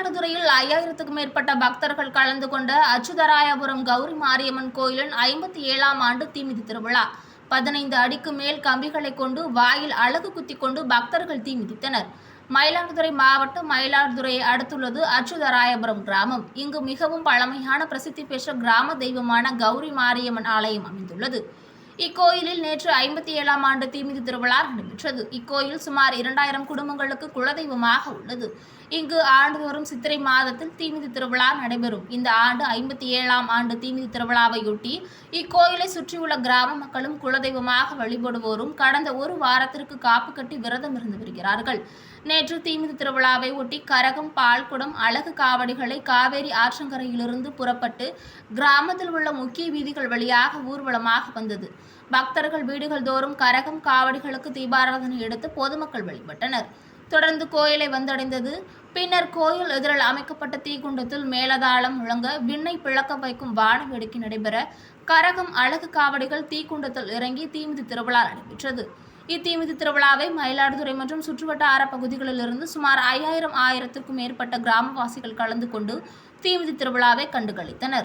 மயிலாடுதுறையில் ஐயாயிரத்துக்கும் மேற்பட்ட பக்தர்கள் கலந்து கொண்ட அச்சுதராயபுரம் கௌரி மாரியம்மன் கோயிலின் ஐம்பத்தி ஏழாம் ஆண்டு தீமிதி திருவிழா. பதினைந்து அடிக்கு மேல் கம்பிகளை கொண்டு வாயில் அழகு குத்தி கொண்டு பக்தர்கள் தீமிதித்தனர் மயிலாடுதுறை மாவட்டம் மயிலாடுதுறையை அடுத்துள்ளது அச்சுதராயபுரம் கிராமம். இங்கு மிகவும் பழமையான பிரசித்தி பெற்ற கிராம தெய்வமான கௌரி மாரியம்மன் ஆலயம் அமைந்துள்ளது. இக்கோயிலில் நேற்று ஐம்பத்தி ஏழாம் ஆண்டு தீமிதி திருவிழா நடைபெற்றது. இக்கோயில் சுமார் இரண்டாயிரம் குடும்பங்களுக்கு குலதெய்வமாக உள்ளது. இங்கு ஆண்டுதோறும் சித்திரை மாதத்தில் தீமிதி திருவிழா நடைபெறும். இந்த ஆண்டு ஐம்பத்தி ஏழாம் ஆண்டு தீமிதி திருவிழாவையொட்டி இக்கோயிலை சுற்றியுள்ள கிராம மக்களும் குலதெய்வமாக வழிபடுவோரும் கடந்த ஒரு வாரத்திற்கு காப்பு கட்டி விரதம் இருந்து வருகிறார்கள். நேற்று தீமிதி திருவிழாவை ஒட்டி கரகம் பால்குடம் அழகு காவடிகளை காவேரி ஆற்றங்கரையிலிருந்து புறப்பட்டு கிராமத்தில் உள்ள முக்கிய வீதிகள் வழியாக ஊர்வலமாக வந்தது. பக்தர்கள் வீடுகள் தோறும் கரகம் காவடிகளுக்கு தீபாராதனை எடுத்து பொதுமக்கள் வழிபட்டனர். தொடர்ந்து கோயிலை வந்தடைந்தது. பின்னர் கோயில் எதிரில் அமைக்கப்பட்ட தீக்குண்டத்தில் மேலதாளம் முழங்க விண்ணை பிளக்க வைக்கும் வான வேடிக்கை நடைபெற கரகம் அழகு காவடிகள் தீக்குண்டத்தில் இறங்கி தீமிதி திருவிழா நடைபெற்றது. இத்தீமிதி திருவிழாவை மயிலாடுதுறை மற்றும் சுற்றுவட்டார பகுதிகளிலிருந்து சுமார் ஐயாயிரம் ஆயிரத்திற்கும் மேற்பட்ட கிராமவாசிகள் கலந்து கொண்டு தீமிதி திருவிழாவை கண்டுகளித்தனர்.